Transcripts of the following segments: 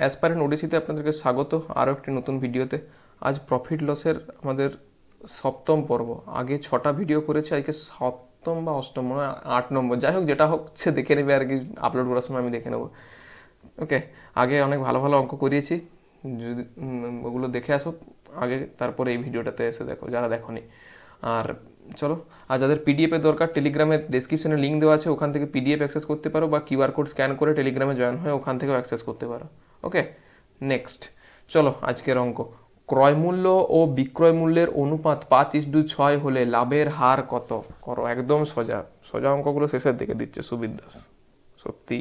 Aspirant ওডিসিতে আপনাদেরকে স্বাগত, আরও একটি নতুন ভিডিওতে। আজ প্রফিট লসের আমাদের সপ্তম পর্ব। আগে ছটা ভিডিও করেছি, আজকে সপ্তম বা অষ্টম, মনে আট নম্বর। যাই হোক, যেটা হচ্ছে দেখে নেবে আর কি আপলোড করার সময় আমি দেখে নেব। ওকে আগে অনেক ভালো ভালো অঙ্ক করিয়েছি। যদি ওগুলো দেখে আসো, আগে তারপরে এই ভিডিওটাতে এসে দেখো, যারা দেখোনি। আর চলো, আর যাদের পিডিএফের দরকার টেলিগ্রামের ডেসক্রিপশনে লিঙ্ক দেওয়া আছে, ওখান থেকে পিডিএফ অ্যাক্সেস করতে পারো বা কিউআর কোড স্ক্যান করে টেলিগ্রামে জয়েন হয়ে ওখান থেকেও অ্যাক্সেস করতে পারো। ওকে নেক্সট চলো, আজকের অঙ্ক। ক্রয় মূল্য ও বিক্রয় মূল্যের অনুপাত পাঁচ ইস্টু ছয় হলে লাভের হার কত? করো, একদম সোজা। সোজা অঙ্কগুলো শেষের দিকে দিচ্ছে সুবিদ দাস সত্যি।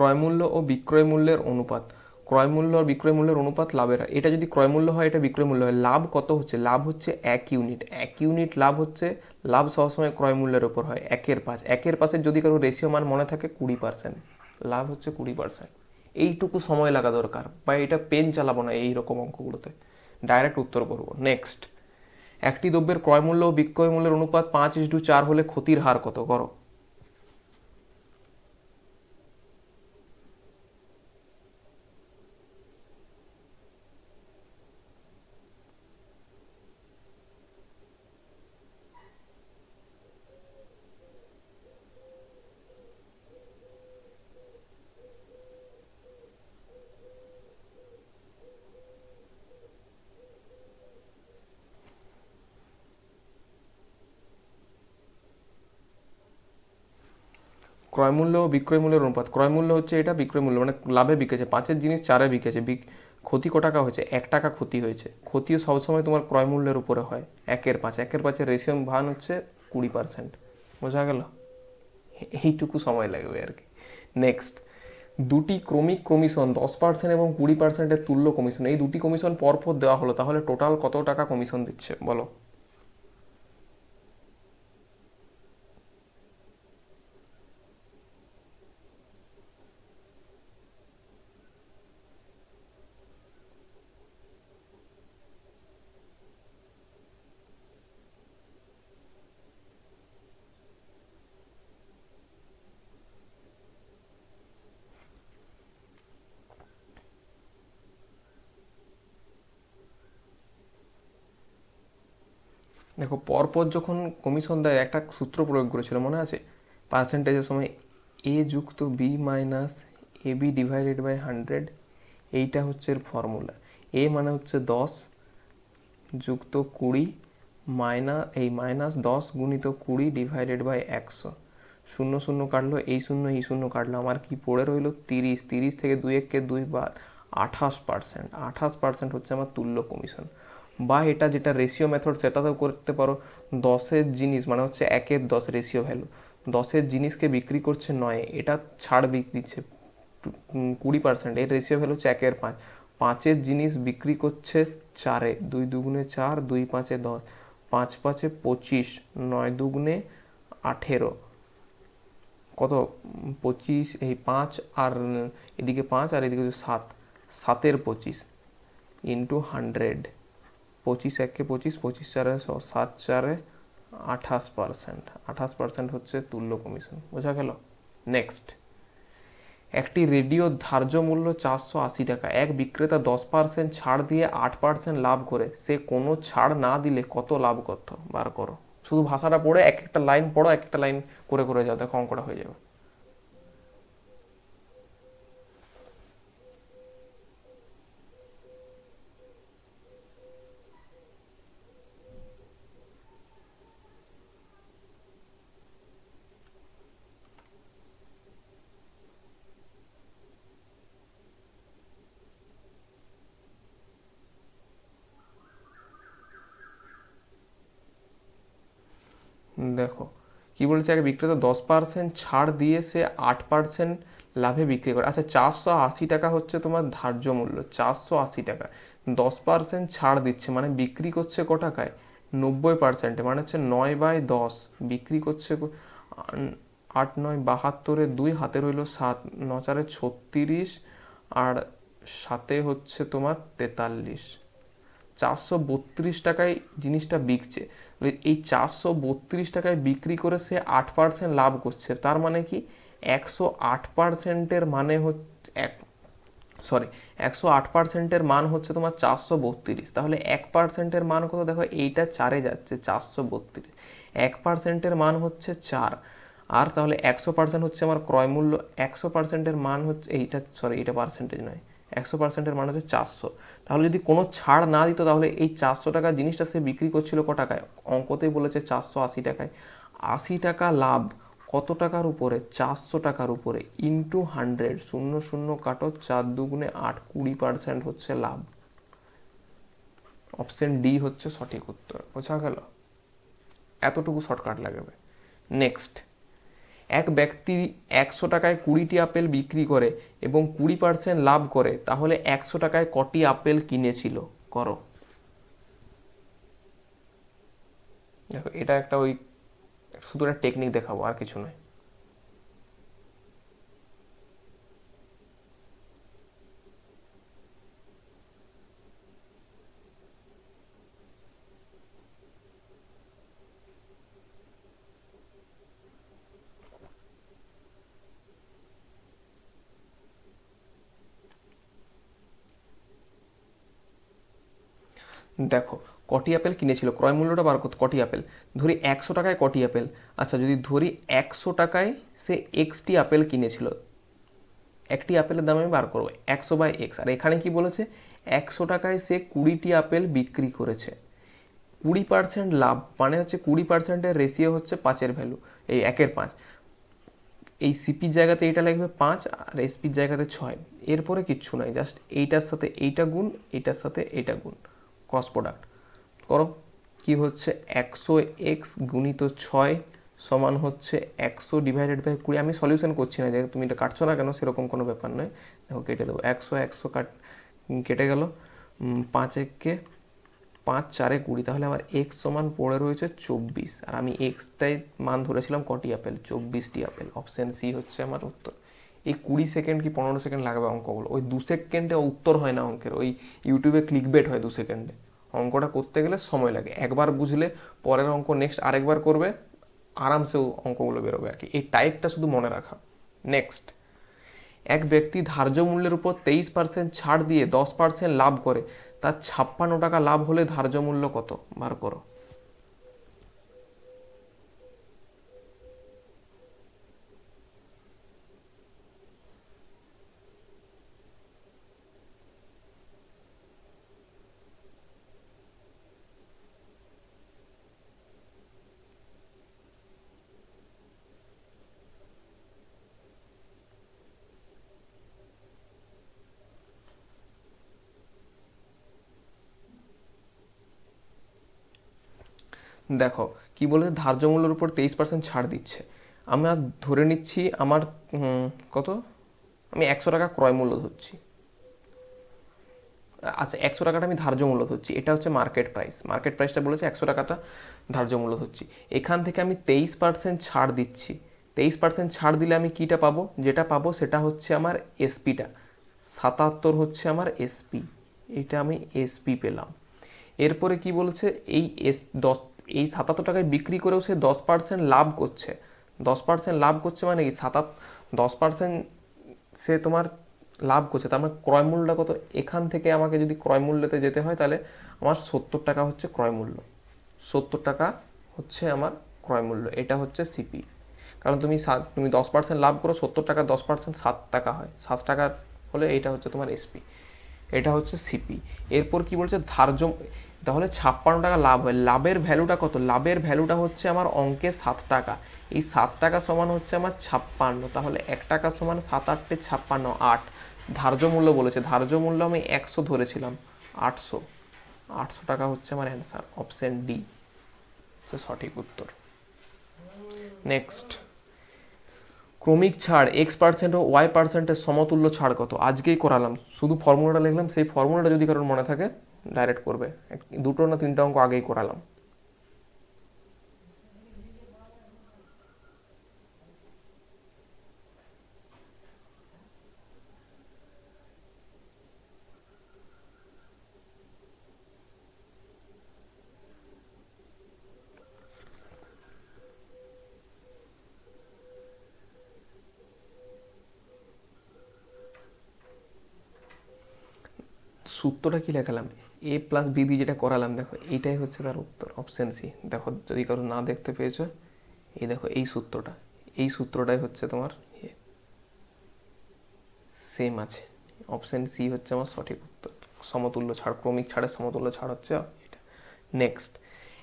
ক্রয় মূল্য ও বিক্রয় মূল্যের অনুপাত। ক্রয় মূল্য আর বিক্রয় মূল্যের অনুপাত লাভের। এটা যদি ক্রয় মূল্য হয়, এটা বিক্রয় মূল্য হয়। লাভ কত হচ্ছে? লাভ হচ্ছে এক ইউনিট। এক ইউনিট লাভ হচ্ছে, লাভ সবসময় ক্রয় মূল্যের উপর হয়, একের পাঁচ। একের পাশের যদি কারও রেশিও মান মনে থাকে, কুড়ি পার্সেন্ট লাভ হচ্ছে কুড়ি পার্সেন্ট এইটুকু সময় লাগা দরকার। বা এটা পেন চালাবো না এই রকম অঙ্কগুলোতে। ডাইরেক্ট উত্তর করব। নেক্সট একটি দ্রব্যের ক্রয় মূল্য ও বিক্রয় মূল্যের অনুপাত পাঁচ ইস্টু চার হলে ক্ষতির হার কত? করো ক্রয় মূল্য ও বিক্রয় মূল্যের অনুপাত। ক্রয় মূল্য হচ্ছে এটা, বিক্রয় মূল্য মানে লাভে বিকেছে। পাঁচের জিনিস চারে বিকেছে। বিক ক্ষতি ক টাকা হয়েছে, এক টাকা ক্ষতি হয়েছে। ক্ষতিও সবসময় তোমার ক্রয় মূল্যের উপরে হয়, একের পাঁচ। একের পাঁচের রেশিয়াম ভান হচ্ছে কুড়ি পার্সেন্ট বোঝা গেল? এইটুকু সময় লাগবে আর কি। নেক্সট দুটি ক্রমিক কমিশন দশ পার্সেন্ট এবং কুড়ি পার্সেন্টের তুল্য কমিশন এই দুটি কমিশন পরপর দেওয়া হলো, তাহলে টোটাল কত টাকা কমিশন দিচ্ছে? বলো দেখো পরপর যখন কমিশন দেয়, একটা সূত্র প্রয়োগ করেছিল, মনে আছে? পার্সেন্টেজের সময় এ যুক্ত B minus A B divided by hundred এইটা হচ্ছে ফর্মুলা এ মানে হচ্ছে দশ যুক্ত কুড়ি মাইনা, এই মাইনাস দশ গুণিত কুড়ি ডিভাইডেড বাই একশো। শূন্য শূন্য কাটলো, এই শূন্য এই শূন্য কাটলো, আমার কি পড়ে রইল? তিরিশ তিরিশ থেকে দুই এককে দুই বাদ, আঠাশ পার্সেন্ট আঠাশ পার্সেন্ট হচ্ছে আমার তুল্য কমিশন বা এটা যেটা রেশিও মেথড সেটাতেও করতে পারো। দশের জিনিস মানে হচ্ছে একের দশ রেশিও ভ্যালু দশের জিনিসকে বিক্রি করছে নয়, এটা ছাড় দিচ্ছে। কুড়ি পার্সেন্ট এর রেশিও ভ্যালু হচ্ছে একের পাঁচ। পাঁচের জিনিস বিক্রি করছে চারে, দুই দুগুণে চার, দুই পাঁচে দশ। পাঁচ পাঁচে পঁচিশ, নয় দুগুণে আঠেরো। কত? পঁচিশ, এই পাঁচ আর এদিকে পাঁচ আর এদিকে সাত। সাতের পঁচিশ ইন্টু হান্ড্রেড পঁচিশ একে পঁচিশ পঁচিশ চারে সাত চারে আঠাশ পার্সেন্ট আঠাশ পার্সেন্ট হচ্ছে তুল্য কমিশন বোঝা গেল? নেক্সট একটি রেডিওর ধার্য মূল্য চারশো আশি টাকা। এক বিক্রেতা দশ পার্সেন্ট ছাড় দিয়ে আট পার্সেন্ট লাভ করে। সে কোনো ছাড় না দিলে কত লাভ করত? বার করো। শুধু ভাষাটা পড়ে এক একটা লাইন পড়ো, এক একটা লাইন করে করে যাও। দেখো অঙ্কটা হয়ে যাবে দেখো কি বলেছে এক বিক্রেতা দশ পার্সেন্ট ছাড় দিয়ে সে আট পার্সেন্ট লাভে বিক্রি করে। আচ্ছা চারশো আশি টাকা হচ্ছে তোমার ধার্য মূল্য, চারশো আশি টাকা। দশ পার্সেন্ট ছাড় দিচ্ছে মানে বিক্রি করছে ক টাকায় নব্বই পার্সেন্টে মানে হচ্ছে নয় বাই দশ। বিক্রি করছে আট, নয়, বাহাত্তরে দুই, হাতে রইল সাত, ন চারে ছত্রিশ, আর সাথে হচ্ছে তোমার তেতাল্লিশ। চারশো বত্রিশ টাকায় জিনিসটা বিকছে। এই চারশো বত্রিশ টাকায় বিক্রি করে সে আট পার্সেন্ট লাভ করছে। তার মানে কি? একশো আট পার্সেন্টের মানে হচ্ছে এক সরি একশো আট পার্সেন্টের মান হচ্ছে তোমার চারশো বত্রিশ। তাহলে এক পার্সেন্টের মান কত? দেখো এইটা চারে যাচ্ছে, চারশো বত্রিশ। এক পার্সেন্টের মান হচ্ছে চার। আর তাহলে একশো পার্সেন্ট হচ্ছে আমার ক্রয় মূল্য। একশো পার্সেন্টের মান হচ্ছে, এইটা সরি এইটা পার্সেন্টেজ নয়। একশো পার্সেন্টের মান হচ্ছে চারশো। তাহলে যদি কোনো ছাড় না দিত, তাহলে এই চারশো টাকা জিনিসটা সে বিক্রি করছিল ক টাকায়? অঙ্কতেই বলেছে চারশো আশি টাকায়। আশি টাকা লাভ কত টাকার উপরে? চারশো টাকার উপরে। ইন্টু হান্ড্রেড শূন্য শূন্য কাটো, চার দুগুণে আট, কুড়ি পার্সেন্ট হচ্ছে লাভ। অপশন ডি হচ্ছে সঠিক উত্তর। বোঝা গেল? এতটুকু শর্টকাট লাগবে। নেক্সট এক ব্যক্তি একশো টাকায় কুড়িটি আপেল বিক্রি করে এবং কুড়ি পার্সেন্ট লাভ করে, তাহলে একশো টাকায় কটি আপেল কিনেছিল? করো। দেখো, এটা একটা ওই, শুধু একটা টেকনিক দেখাবো, আর কিছু নয়। দেখো, কটি আপেল কিনেছিল? ক্রয় মূল্যটা বার করতে, কটি আপেল? ধরি একশো টাকায় কটি আপেল। আচ্ছা যদি ধরি একশো টাকায় সে এক্সটি আপেল কিনেছিল, একটি আপেলের দাম আমি বার করব, একশো বাই এক্স। আর এখানে কি বলেছে? একশো টাকায় সে কুড়িটি আপেল বিক্রি করেছে। কুড়ি পার্সেন্ট লাভ মানে হচ্ছে কুড়ি পার্সেন্টের রেশিও হচ্ছে পাঁচের ভ্যালু এই একের পাঁচ। এই সিপির জায়গাতে এইটা লাগবে পাঁচ, আর এসপির জায়গাতে ছয়। এরপরে কিচ্ছু নাই জাস্ট এইটার সাথে এইটা গুণ, এইটার সাথে এইটা গুণ। ক্রস প্রোডাক্ট করো, কি হচ্ছে একশো এক্স গুণিত ছয় সমান হচ্ছে একশো ডিভাইডেড বাই কুড়ি। আমি সলিউশন করছি না যে তুমি এটা কাটছো না কেন, সেরকম কোনো ব্যাপার নয়। দেখো, কেটে দেবো। একশো একশো কাট কেটে গেল। পাঁচ এককে পাঁচ, চারে কুড়ি। তাহলে আমার এক্স সমান পড়ে রয়েছে চব্বিশ। আর আমি এক্সটাই মান ধরেছিলাম কটি আপেল? চব্বিশটি আপেল। অপশান সি হচ্ছে আমার উত্তর। এই কুড়ি সেকেন্ড কি পনেরো সেকেন্ড লাগবে অঙ্কগুলো? ওই দু সেকেন্ডে উত্তর হয় না অঙ্কের, ওই ইউটিউবে ক্লিক বেট হয় দু সেকেন্ডে। অঙ্কটা করতে গেলে সময় লাগে। একবার বুঝলে পরের অঙ্ক নেক্সট আরেকবার করবে, আরামসে অঙ্কগুলো বেরোবে আর কি। এই টাইপটা শুধু মনে রাখা। নেক্সট এক ব্যক্তি ধার্য মূল্যের উপর তেইশ পার্সেন্ট ছাড় দিয়ে দশ পার্সেন্ট লাভ করে, তার ছাপ্পান্ন টাকা লাভ হলে ধার্য মূল্য কত? বার করো। দেখো, কি বলে ধার্য মূল্যের উপর তেইশ পার্সেন্ট ছাড় দিচ্ছে। আমরা ধরে নিচ্ছি আমার কত? আমি একশো টাকা ক্রয় মূল্য ধরছি। আচ্ছা একশো টাকাটা আমি ধার্য মূল্য ধরছি। এটা হচ্ছে মার্কেট প্রাইস মার্কেট প্রাইসটা বলেছে একশো টাকাটা ধার্য মূল্য ধরছি। এখান থেকে আমি তেইশ পার্সেন্ট ছাড় দিচ্ছি। তেইশ পার্সেন্ট ছাড় দিলে আমি কীটা পাবো? যেটা পাবো সেটা হচ্ছে আমার এসপিটা সাতাত্তর হচ্ছে আমার এসপি এটা আমি এসপি পেলাম। এরপরে কি বলেছে? এই এস দশ এই সাতাত্তর টাকায় বিক্রি করেও সে দশ পার্সেন্ট লাভ করছে। দশ পার্সেন্ট লাভ করছে মানে কি? সাতাত, দশ পার্সেন্ট সে তোমার লাভ করছে। তার মানে ক্রয় মূল্যটা কত? এখান থেকে আমাকে যদি ক্রয় মূল্যতে যেতে হয় তাহলে আমার সত্তর টাকা হচ্ছে ক্রয় মূল্য। সত্তর টাকা হচ্ছে আমার ক্রয় মূল্য। এটা হচ্ছে সিপি কারণ তুমি সাত, তুমি দশ পার্সেন্ট লাভ করো, সত্তর টাকা দশ পার্সেন্ট সাত টাকা হয়। সাত টাকা হলে এইটা হচ্ছে তোমার এসপি এটা হচ্ছে সিপি এরপর কি বলছে? ধার্য তাহলে ছাপ্পান্ন টাকা লাভ হয়। লাভের ভ্যালুটা কত? লাভের ভ্যালুটা হচ্ছে আমার অঙ্কে সাত টাকা। এই সাত টাকা সমান হচ্ছে আমার ছাপ্পান্ন। তাহলে এক টাকা সমান সাত আটটে ছাপ্পান্ন আট। ধার্য মূল্য বলেছে। ধার্য মূল্য আমি একশো ধরেছিলাম, আটশো। আটশো টাকা হচ্ছে আমার অ্যান্সার অপশন ডি হচ্ছে সঠিক উত্তর। নেক্সট ক্রমিক ছাড় এক্স পার্সেন্ট ও ওয়াই পার্সেন্টের সমতুল্য ছাড় কত? আজকেই করালাম। শুধু ফর্মুলাটা লিখলাম, সেই ফর্মুলাটা যদি কারোর মনে থাকে ডাইরেক্ট করবে। দুটো না তিনটা অঙ্ক আগেই করালাম। সূত্রটা কি লেখালাম? এ প্লাস বি দিয়ে যেটা করালাম, দেখো, এইটাই হচ্ছে তার উত্তর অপশান সি দেখো, যদি কারও না দেখতে পেয়েছ, এই দেখো, এই সূত্রটা, এই সূত্রটাই হচ্ছে তোমার সেম আছে। অপশন সি হচ্ছে আমার সঠিক উত্তর। সমতুল্য ছাড়, ক্রমিক ছাড়ের সমতুল্য ছাড় হচ্ছে এটা নেক্সট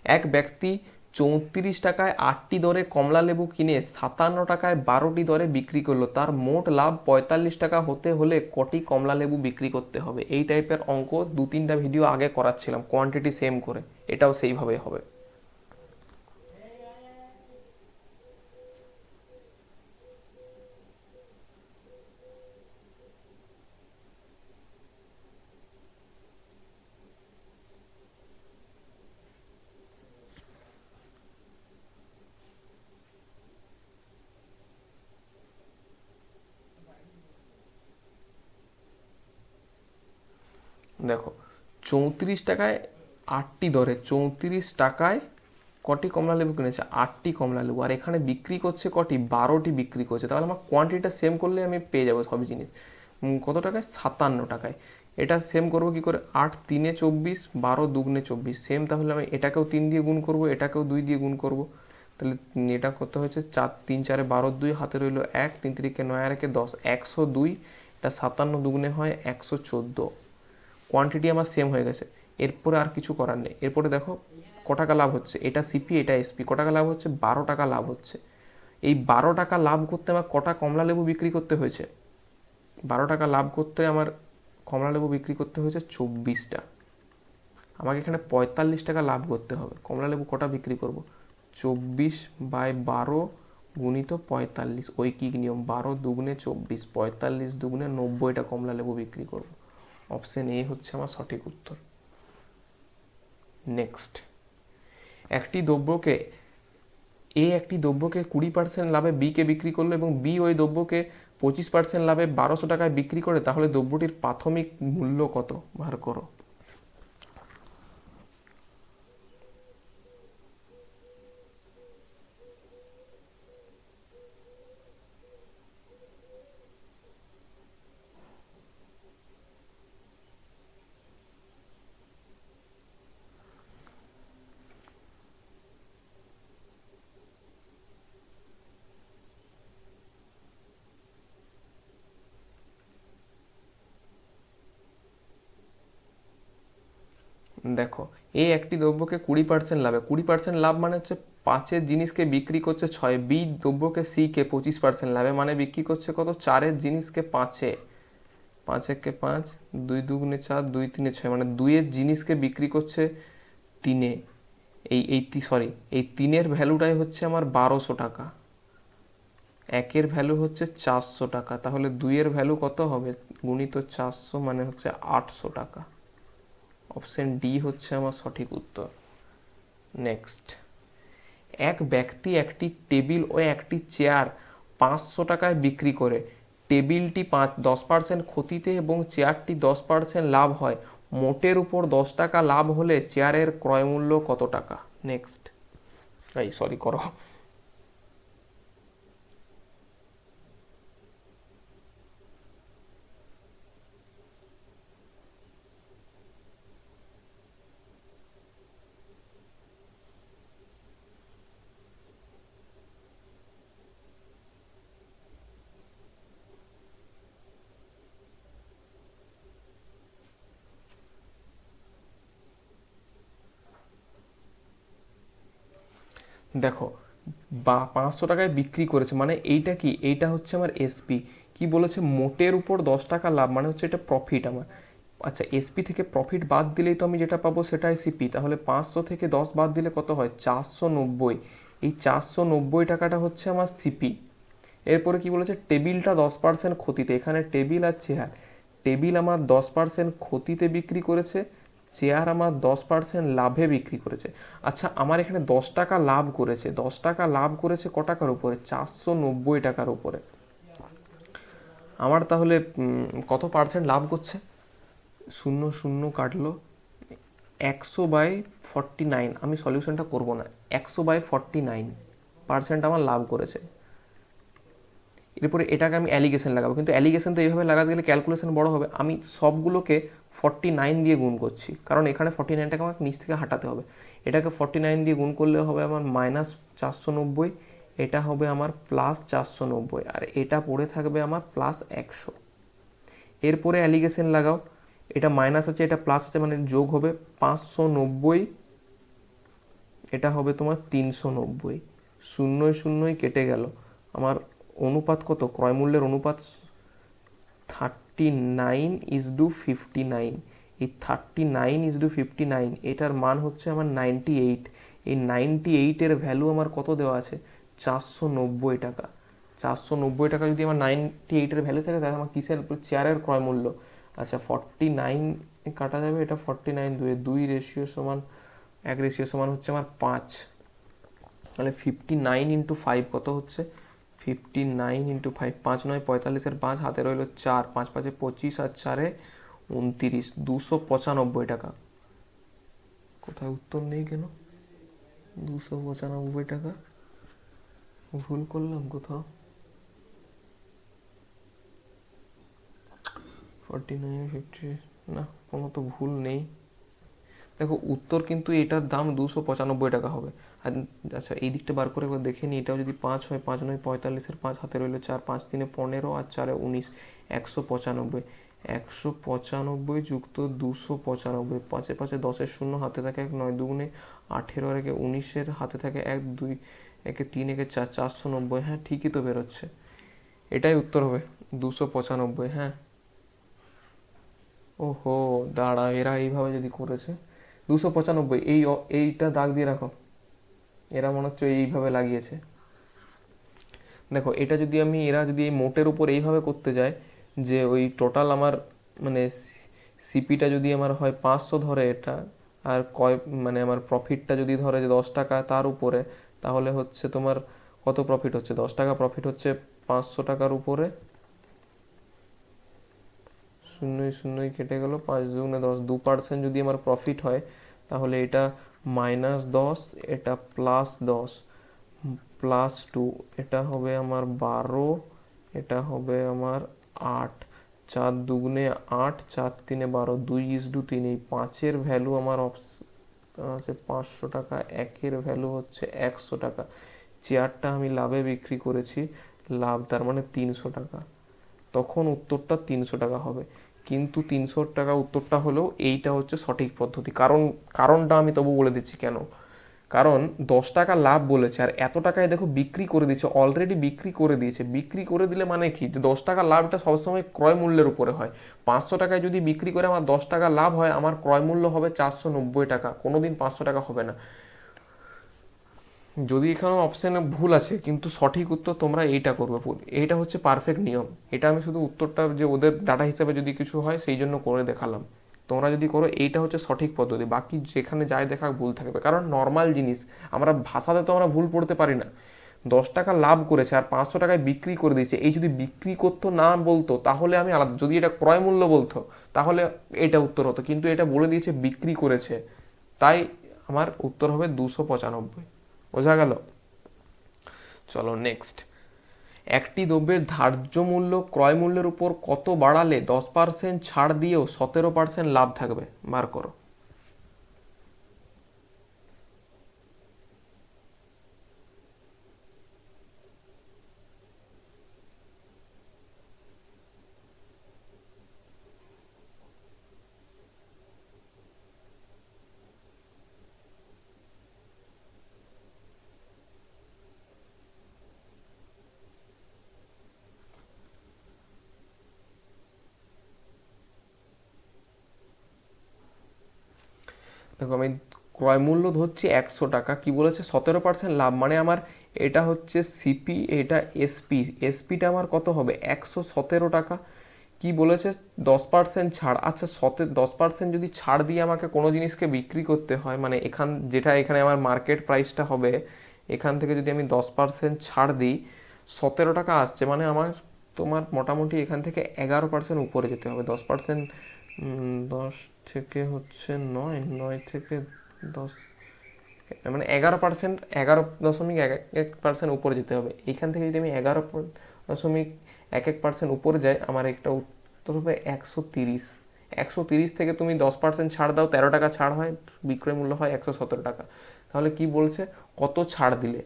এক ব্যক্তি চৌত্রিশ টাকায় আটটি দরে কমলা লেবু কিনে সাতান্ন টাকায় বারোটি দরে বিক্রি করল। তার মোট লাভ পঁয়তাল্লিশ টাকা হতে হলে কটি কমলা লেবু বিক্রি করতে হবে? এই টাইপের অঙ্ক দু তিনটা ভিডিও আগে করাচ্ছিলাম কোয়ান্টিটি সেম করে। এটাও সেইভাবে হবে। দেখো, চৌত্রিশ টাকায় আটটি দরে, চৌত্রিশ টাকায় কটি কমলা লেবু কিনেছে? আটটি কমলা লেবু। আর এখানে বিক্রি করছে কটি? বারোটি বিক্রি করছে। তাহলে আমার কোয়ান্টিটিটা সেম করলে আমি পেয়ে যাব সব জিনিস। কত টাকায়? সাতান্ন টাকায়। এটা সেম করব কি করে? আট তিনে চব্বিশ, বারো দুগুনে চব্বিশ। সেম তাহলে আমি এটাকেও তিন দিয়ে গুণ করব, এটাকেও দুই দিয়ে গুণ করব। তাহলে এটা কত হয়েছে? চার, তিন, চারে বারো, দুই, হাতে রইল এক, তিন তিরিকে নয় আর একে দশ, একশো দুই। এটা সাতান্ন দুগুণে হয় একশো চোদ্দ। কোয়ান্টিটি আমার সেম হয়ে গেছে। এরপরে আর কিছু করার নেই। এরপরে দেখো ক টাকা লাভ হচ্ছে? এটা সিপি এটা এসপি ক টাকা লাভ হচ্ছে? বারো টাকা লাভ হচ্ছে। এই বারো টাকা লাভ করতে আমার কটা কমলা লেবু বিক্রি করতে হয়েছে? বারো টাকা লাভ করতে আমার কমলা লেবু বিক্রি করতে হয়েছে চব্বিশটা। আমাকে এখানে পঁয়তাল্লিশ টাকা লাভ করতে হবে। কমলা লেবু কটা বিক্রি করব? চব্বিশ বাই বারো গুণিত পঁয়তাল্লিশ। ঐকিক নিয়ম? বারো দুগুণে চব্বিশ, পঁয়তাল্লিশ দুগুণে নব্বইটা কমলা লেবু বিক্রি করব। অপশন এ হচ্ছে আমার সঠিক উত্তর। নেক্সট একটি দ্রব্যকে, এ একটি দ্রব্যকে কুড়ি পার্সেন্ট লাভে বিকে বিক্রি করল এবং বি ওই দ্রব্যকে পঁচিশ পার্সেন্ট লাভে বারোশো টাকায় বিক্রি করে, তাহলে দ্রব্যটির প্রাথমিক মূল্য কত? বার করো। দেখো এই একটি দ্রব্যকে কুড়ি পার্সেন্ট লাভে। কুড়ি পার্সেন্ট লাভ মানে হচ্ছে পাঁচের জিনিসকে বিক্রি করছে ছয়, বি দ্রব্যকে সি কে পঁচিশ পার্সেন্ট লাভে মানে বিক্রি করছে কত? চারের জিনিসকে পাঁচে। পাঁচ পাঁচ, দুই দুগুণে চার, দুই তিনে ছয় মানে দুইয়ের জিনিসকে বিক্রি করছে তিনে। এই এই সরি এই তিনের ভ্যালুটাই হচ্ছে আমার বারোশো টাকা। একের ভ্যালু হচ্ছে চারশো টাকা, তাহলে দুইয়ের ভ্যালু কত হবে? গুণিত চারশো মানে হচ্ছে আটশো টাকা। অপশন ডি হচ্ছে আমার সঠিক উত্তর। নেক্সট। এক ব্যক্তি একটি টেবিল ও একটি চেয়ার পাঁচশো টাকায় বিক্রি করে। টেবিলটি পাঁচ, দশ পার্সেন্ট ক্ষতিতে এবং চেয়ারটি দশ পার্সেন্ট লাভ হয়। মোটের উপর দশ টাকা লাভ হলে চেয়ারের ক্রয়মূল্য কত টাকা? নেক্সট। এই সরি করো। দেখো, বা পাঁচশো টাকায় বিক্রি করেছে মানে এইটা কি? এইটা হচ্ছে আমার এসপি কি বলেছে? মোটের উপর দশ টাকা লাভ মানে হচ্ছে এটা প্রফিট আমার। আচ্ছা এসপি থেকে প্রফিট বাদ দিলেই তো আমি যেটা পাবো সেটাই সিপি তাহলে পাঁচশো থেকে দশ বাদ দিলে কত হয়? চারশো নব্বই। এই চারশো নব্বই টাকাটা হচ্ছে আমার সিপি এরপরে কি বলেছে? টেবিলটা দশ পার্সেন্ট ক্ষতিতে। এখানে টেবিল আর চেয়ার টেবিল আমার দশ পার্সেন্ট ক্ষতিতে বিক্রি করেছে। চেয়ার আমার দশ পার্সেন্ট লাভে বিক্রি করেছে। আচ্ছা আমার এখানে দশ টাকা লাভ করেছে। দশ টাকা লাভ করেছে ক টাকার উপরে? চারশো নব্বই টাকার উপরে। আমার তাহলে কত পার্সেন্ট লাভ করছে? শূন্য শূন্য কাটলো একশো বাই ফর্টি নাইন। আমি সলিউশনটা করব না। একশো বাই ফর্টি নাইন পার্সেন্ট আমার লাভ করেছে। এরপরে এটাকে আমি অ্যালিগেশন লাগাবো। কিন্তু অ্যালিগেশন তো এইভাবে লাগাতে গেলে ক্যালকুলেশন বড় হবে। আমি সবগুলোকে ফর্টি নাইন দিয়ে গুণ করছি। কারণ এখানে ফর্টি নাইনটাকে আমাকে নিচ থেকে হাঁটাতে হবে। এটাকে ফর্টি নাইন দিয়ে গুণ করলে হবে আমার মাইনাস চারশো নব্বই, এটা হবে আমার প্লাস চারশো নব্বই, আর এটা পড়ে থাকবে আমার প্লাস একশো। এরপরে অ্যালিগেশন লাগাও। এটা মাইনাস আছে, এটা প্লাস আছে মানে যোগ হবে পাঁচশো নব্বই, এটা হবে তোমার তিনশো নব্বই। শূন্যই শূন্যই কেটে গেল। আমার অনুপাত কত? ক্রয়মূল্যের অনুপাত thirty nine is to fifty nine এই thirty nine is to fifty nine এটার মান হচ্ছে আমার নাইনটি এইট এই নাইনটি এইটের ভ্যালু আমার কত দেওয়া আছে? চারশো নব্বই টাকা। চারশো নব্বই টাকা যদি আমার নাইনটি এইটের ভ্যালু থাকে, তাহলে আমার কিসের চেয়ারের ক্রয় মূল্য। আচ্ছা ফর্টি নাইন কাটা যাবে এটা ফর্টি নাইন দুয়ে দুই রেশিও সমান, এক রেশিও সমান হচ্ছে আমার পাঁচ। তাহলে ফিফটি নাইন ইন্টু ফাইভ কত হচ্ছে? ফিফটি নাইন ইন্টু ফাইভ পাঁচ নয়, পঁয়তাল্লিশের পাঁচ, হাতে রইল চার, পাঁচ পাঁচে পঁচিশ আর চারে উনতিরিশ, দুশো পঁচানব্বই টাকা। কোথায় উত্তর নেই কেন? দুশো পঁচানব্বই টাকা? ভুল করলাম কোথাও? ফর্টি নাইন ফিফটি না, কোনো তো ভুল নেই। দেখো, উত্তর কিন্তু এটার দাম দুশো পঁচানব্বই টাকা হবে। আর আচ্ছা এই দিকটা বার করে দেখে নিই, এটাও যদি পাঁচ হয়, পাঁচ নয়, পঁয়তাল্লিশের পাঁচ হাতে রইল চার, পাঁচ তিনে পনেরো আর চারে উনিশ, একশো পঁচানব্বই। একশো পঁচানব্বই যুক্ত দুশো পঁচানব্বই, পাঁচে পাঁচে দশের শূন্য, হাতে থাকে এক নয় দুগুণে আঠেরো, আর একে উনিশের হাতে থাকে এক দুই, একে তিন, একে চার, চারশো নব্বই। হ্যাঁ ঠিকই তো বেরোচ্ছে। এটাই উত্তর হবে, দুশো পঁচানব্বই। হ্যাঁ। ওহো, দাঁড়া, এরা এইভাবে যদি করেছে দুশো পঁচানব্বই, এই এইটা দাগ দিয়ে রাখো। এরা মনে হচ্ছে এইভাবে লাগিয়েছে। দেখো, এটা যদি আমি, এরা যদি এই মোটের উপর এইভাবে করতে যায়, যে ওই টোটাল আমার মানে সিপিটা যদি আমার হয় পাঁচশো ধরে এটা, আর কয় মানে আমার প্রফিটটা যদি ধরে যে দশ টাকা তার উপরে, তাহলে হচ্ছে তোমার কত প্রফিট হচ্ছে? দশ টাকা প্রফিট হচ্ছে পাঁচশো টাকার উপরে শূন্যই শূন্যই কেটে গেল, পাঁচ দুগুণে দশ, দু পার্সেন্ট যদি আমার প্রফিট হয়, তাহলে এটা মাইনাস দশ, এটা প্লাস দশ প্লাস টু এটা হবে আমার বারো, এটা হবে আমার আট, চার দুগুণে আট, চার তিনে বারো, দুই ইস দু তিন, এই পাঁচের ভ্যালু আমার আছে পাঁচশো টাকা, একের ভ্যালু হচ্ছে একশো টাকা। চেয়ারটা আমি লাভে বিক্রি করেছি, লাভ তার মানে তিনশো টাকা। তখন উত্তরটা তিনশো টাকা হবে। কিন্তু তিনশো টাকা উত্তরটা হলেও এইটা হচ্ছে সঠিক পদ্ধতি। কারণ, কারণটা আমি তবু বলে দিচ্ছি কেন? কারণ, দশ টাকা লাভ বলেছে আর এত টাকায় দেখো বিক্রি করে দিয়েছে অলরেডি বিক্রি করে দিয়েছে। বিক্রি করে দিলে মানে কি? যে দশ টাকা লাভটা সবসময় ক্রয় মূল্যের উপরে হয়। পাঁচশো টাকায় যদি বিক্রি করে আমার দশ টাকা লাভ হয়, আমার ক্রয় মূল্য হবে চারশো নব্বই টাকা। কোনোদিন পাঁচশো টাকা হবে না। যদি এখানে অপশানে ভুল আছে, কিন্তু সঠিক উত্তর তোমরা এইটা করবে। এইটা হচ্ছে পারফেক্ট নিয়ম। এটা আমি শুধু উত্তরটা যে ওদের ডাটা হিসাবে যদি কিছু হয়, সেই জন্য করে দেখালাম। তোমরা যদি করো, এইটা হচ্ছে সঠিক পদ্ধতি। বাকি যেখানে যাই দেখা ভুল থাকবে। কারণ নর্মাল জিনিস, আমরা ভাষাতে তো আমরা ভুল পড়তে পারি না। দশ টাকা লাভ করেছে আর পাঁচশো টাকায় বিক্রি করে দিয়েছে। এই যদি বিক্রি করতো না বলতো, তাহলে আমি আলাদা যদি এটা ক্রয় মূল্য বলতো, তাহলে এটা উত্তর হতো। কিন্তু এটা বলে দিয়েছে বিক্রি করেছে। তাই আমার উত্তর হবে দুশো পঁচানব্বই। বোঝা গেল? চলো নেক্সট একটি দ্রব্যের ধার্য মূল্য ক্রয় মূল্যের উপর কত বাড়ালে দশ পার্সেন্ট ছাড় দিয়েও সতেরো পার্সেন্ট লাভ থাকবে? বার করো। দেখো আমি ক্রয় মূল্য ধরছি একশো টাকা। কি বলেছে? সতেরো পার্সেন্ট লাভ। মানে আমার এটা হচ্ছে সিপি এটা এসপি এসপিটা আমার কত হবে? একশো সতেরো টাকা। কি বলেছে? দশ পার্সেন্ট ছাড়। আচ্ছা সতে, দশ পার্সেন্ট যদি ছাড় দিয়ে আমাকে কোনো জিনিসকে বিক্রি করতে হয় মানে এখান, যেটা এখানে আমার মার্কেট প্রাইসটা হবে, এখান থেকে যদি আমি দশ পার্সেন্ট ছাড় দিই, সতেরো টাকা আসছে। মানে আমার তোমার মোটামুটি এখান থেকে এগারো পার্সেন্ট উপরে যেতে হবে। দশ পার্সেন্ট দশ থেকে হচ্ছে নয় নয় থেকে দশ মানে এগারো পার্সেন্ট এগারো দশমিক এক এক পার্সেন্ট উপরে যেতে হবে। এইখান থেকে যদি আমি এগারো দশমিক এক এক পার্সেন্ট উপরে যাই, আমার একটা উত্তর হবে একশো তিরিশ। একশো তিরিশ থেকে তুমি দশ পার্সেন্ট ছাড় দাও, তেরো টাকা ছাড় হয়, বিক্রয় মূল্য হয় একশো সতেরো টাকা। তাহলে কি বলছে? কত ছাড় দিলে?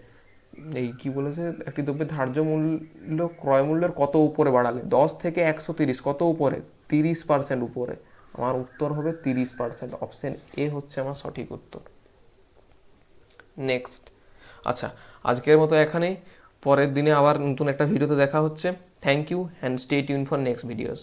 এই কি বলেছে? একটি দ্রব্যের ধার্য মূল্য, ক্রয় মূল্যের কত উপরে বাড়ালে? দশ থেকে একশো তিরিশ, কত উপরে? তিরিশ পার্সেন্ট উপরে। আমার উত্তর হবে তিরিশ পার্সেন্ট। অপশান এ হচ্ছে আমার সঠিক উত্তর। নেক্সট আচ্ছা আজকের মতো এখানেই। পরের দিনে আবার নতুন একটা ভিডিওতে দেখা হচ্ছে। Thank you and stay tune for next videos